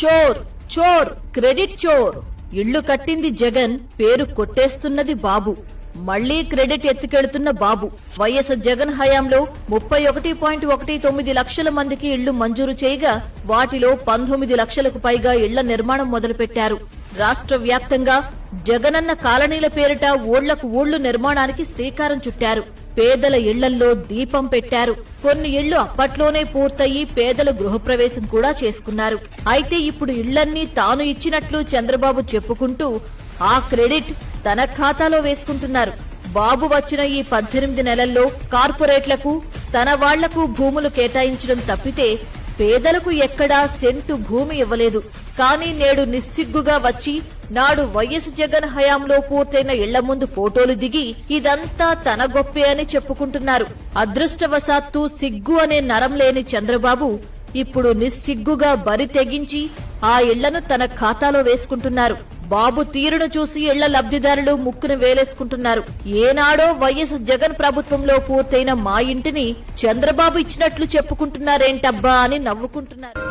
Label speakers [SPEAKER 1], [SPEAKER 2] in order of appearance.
[SPEAKER 1] చోర్ చోర్ credit చోర్. ఇళ్ళు కట్టింది జగన్ పేరు కొట్టేస్తున్నది బాబు. మళ్ళీ క్రెడిట్ ఎత్తుకెళ్తున్న బాబు. వైఎస్ జగన్ హయాంలో ముప్పై ఒకటి పాయింట్ ఒకటి తొమ్మిది లక్షల మందికి ఇళ్ళు మంజూరు చేయగా వాటిలో పంతొమ్మిది లక్షలకు పైగా ఇళ్ళ నిర్మాణం మొదలుపెట్టారు. రాష్ట్ర వ్యాప్తంగా జగనన్న కాలనీల పేరిట ఊళ్ళకు ఊళ్ళు నిర్మాణానికి శ్రీకారం చుట్టారు. పేదల ఇళ్ళల్లో దీపం పెట్టారు. కొన్ని ఇళ్ళు అప్పట్లోనే పూర్తయి పేదలు గృహప్రవేశం కూడా చేసుకున్నారు. అయితే ఇప్పుడు ఇళ్ళన్నీ తాను ఇచ్చినట్లు చంద్రబాబు చెప్పుకుంటూ ఆ క్రెడిట్ తన ఖాతాలో వేసుకుంటున్నారు. బాబు వచ్చిన ఈ పద్దెనిమిది నెలల్లో కార్పొరేట్లకు తన వాళ్ళకు భూములు కేటాయించడం తప్పితే పేదలకు ఎక్కడా సెంటు భూమి ఇవ్వలేదు. కానీ నేడు నిస్సిగ్గుగా వచ్చి నాడు వైఎస్ జగన్ హయాంలో పూర్తయిన ఇళ్ళ ముందు ఫోటోలు దిగి ఇదంతా తన గొప్పే అని చెప్పుకుంటున్నారు. అదృష్టవశాత్తు సిగ్గు అనే నరం లేని చంద్రబాబు ఇప్పుడు నిస్సిగ్గుగా బరి తెగించి ఆ ఇళ్ళను తన ఖాతాలో వేసుకుంటున్నారు. బాబు తీరును చూసి ఇళ్ళ లబ్ధిదారులు ముక్కును వేలేసుకుంటున్నారు. ఏనాడో వైఎస్ జగన్ ప్రభుత్వంలో పూర్తయిన మా ఇంటిని చంద్రబాబు ఇచ్చినట్లు చెప్పుకుంటున్నారేంటబ్బా అని నవ్వుకుంటున్నారు.